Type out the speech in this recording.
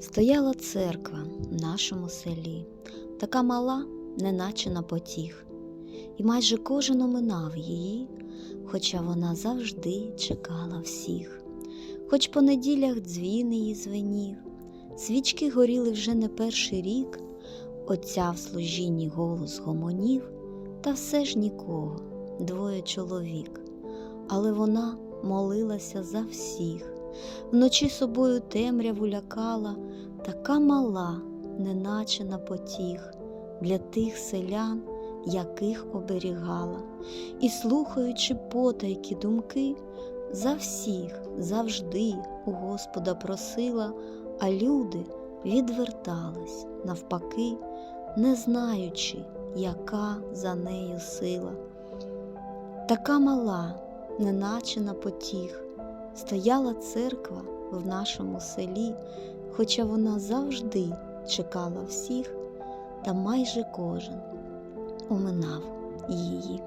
Стояла церква в нашому селі, така мала, неначе на потіх, і майже кожен оминав її, хоча вона завжди чекала всіх. Хоч по неділях дзвін її звенів, свічки горіли вже не перший рік, отця в служінні голос гомонів, та все ж нікого, двоє чоловік. Але вона молилася за всіх, вночі собою темряву лякала, така мала, неначе на потіх, для тих селян, яких оберігала, і, слухаючи потайки думки, за всіх завжди у Господа просила, а люди відвертались навпаки, не знаючи, яка за нею сила. Така мала, неначе на потіх, стояла церква в нашому селі, хоча вона завжди чекала всіх, та майже кожен оминав її.